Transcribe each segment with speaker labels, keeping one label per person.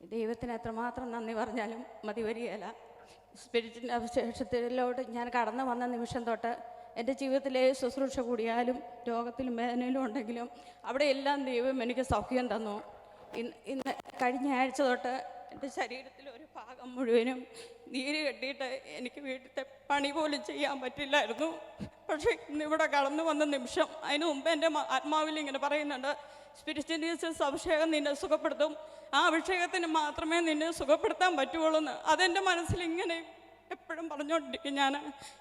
Speaker 1: ദൈവത്തിന് എത്രമാത്രം നന്ദി പറഞ്ഞാലും മതി വരികയില്ല. സ്പിരിറ്റിന്റെ അവശേഷത്തിലോട്ട് ഞാൻ കടന്നു വന്ന നിമിഷം തൊട്ട് എന്റെ ജീവിതത്തിലെ ശുശ്രൂഷ കൂടിയാലും രോഗത്തിലും വേദനയിലും ഉണ്ടെങ്കിലും അവിടെ എല്ലാം ദൈവം എനിക്ക് സൗഖ്യം തന്നു. ഇന്ന് ഇന്ന് കഴിഞ്ഞ ആഴ്ച തൊട്ട് എന്റെ ശരീരത്തിലെ ഒരു ഭാഗം മുഴുവനും നീര് കെട്ടിയിട്ട് എനിക്ക് വീട്ടിലത്തെ പണി പോലും ചെയ്യാൻ പറ്റില്ലായിരുന്നു. പക്ഷേ ഇന്നിവിടെ കടന്നു വന്ന നിമിഷം അതിനു മുമ്പ് എന്റെ ആത്മാവിൽ ഇങ്ങനെ പറയുന്നുണ്ട് സ്പിരിച്വൽ ജീസസ് അഭിഷേകം നിന്നെ സുഖപ്പെടുത്തും. ആ അഭിഷേകത്തിന് മാത്രമേ നിന്നെ സുഖപ്പെടുത്താൻ പറ്റുള്ളൂ എന്ന്. അതെന്റെ മനസ്സിൽ ഇങ്ങനെ എപ്പോഴും പറഞ്ഞുകൊണ്ടിരിക്കും ഞാൻ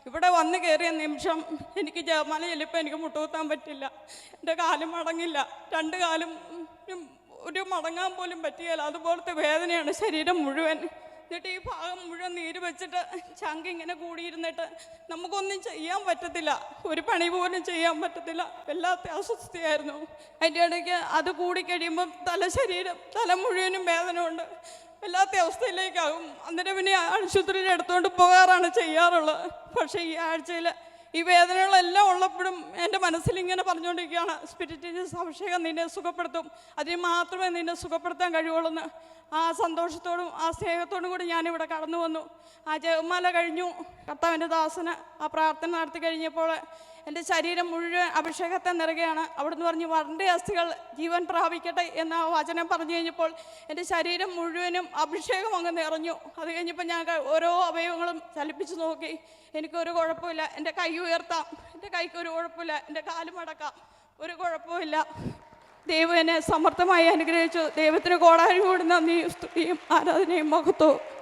Speaker 1: ഇവിടെ വന്ന് കയറിയ നിമിഷം എനിക്ക് ജപമാല ചെല്ലിപ്പോൾ എനിക്ക് മുട്ടുകുത്താൻ പറ്റില്ല. എന്റെ കാലും മടങ്ങില്ല. രണ്ട് കാലും ഒരു മടങ്ങാൻ പോലും പറ്റിയല്ല അതുപോലത്തെ വേദനയാണ് ശരീരം മുഴുവൻ. എന്നിട്ട് ഈ ഭാഗം മുഴുവൻ നീര് വെച്ചിട്ട് ചങ്ക് ഇങ്ങനെ കൂടിയിരുന്നിട്ട് നമുക്കൊന്നും ചെയ്യാൻ പറ്റത്തില്ല. ഒരു പണി പോലും ചെയ്യാൻ പറ്റത്തില്ല. വല്ലാത്ത അസ്വസ്ഥയായിരുന്നു. അതിന്റെ ഇടയ്ക്ക് അത് കൂടിക്കഴിയുമ്പം തല ശരീരം തല മുഴുവനും വേദന ഉണ്ട് വല്ലാത്ത അവസ്ഥയിലേക്കാകും. അന്നേരം പിന്നെ ആശുപത്രിയിൽ എടുത്തുകൊണ്ട് പോകാറാണ് ചെയ്യാറുള്ളത്. പക്ഷേ ഈ ആഴ്ചയിൽ ഈ വേദനകളെല്ലാം ഉള്ളപ്പോഴും എന്റെ മനസ്സിൽ ഇങ്ങനെ പറഞ്ഞുകൊണ്ടിരിക്കുകയാണ് സ്പിരിറ്റിന്റെ അഭിഷേകം നിന്നെ സുഖപ്പെടുത്തും. അതിന് മാത്രമേ നിന്നെ സുഖപ്പെടുത്താൻ കഴിയുള്ളൂ ആ സന്തോഷത്തോടും ആ സ്നേഹത്തോടും കൂടി ഞാനിവിടെ കടന്നു വന്നു ആ ജപമാല കഴിഞ്ഞു. കർത്താവിന്റെ ദാസന് ആ പ്രാർത്ഥന നടത്തി കഴിഞ്ഞപ്പോൾ എന്റെ ശരീരം മുഴുവൻ അഭിഷേകത്തെ നിറയുകയാണ് അവിടുന്ന് പറഞ്ഞു വരണ്ട അസ്ഥികൾ ജീവൻ പ്രാപിക്കട്ടെ എന്ന വചനം പറഞ്ഞു കഴിഞ്ഞപ്പോൾ എന്റെ ശരീരം മുഴുവനും അഭിഷേകം അങ്ങ് നിറഞ്ഞു. അത് കഴിഞ്ഞപ്പോൾ ഞാൻ ഓരോ അവയവങ്ങളും ചലിപ്പിച്ച് നോക്കി. എനിക്കൊരു കുഴപ്പമില്ല. എന്റെ കൈ ഉയർത്താം. എന്റെ കൈക്ക് ഒരു കുഴപ്പമില്ല. എന്റെ കാലും മടക്കാം. ഒരു കുഴപ്പമില്ല ദൈവം എന്നെ സമർത്ഥമായി അനുഗ്രഹിച്ചു. ദൈവത്തിന് കോടാനും കൂടി നീ സ്തുതിയും ആരാധനയും മഹത്വവും.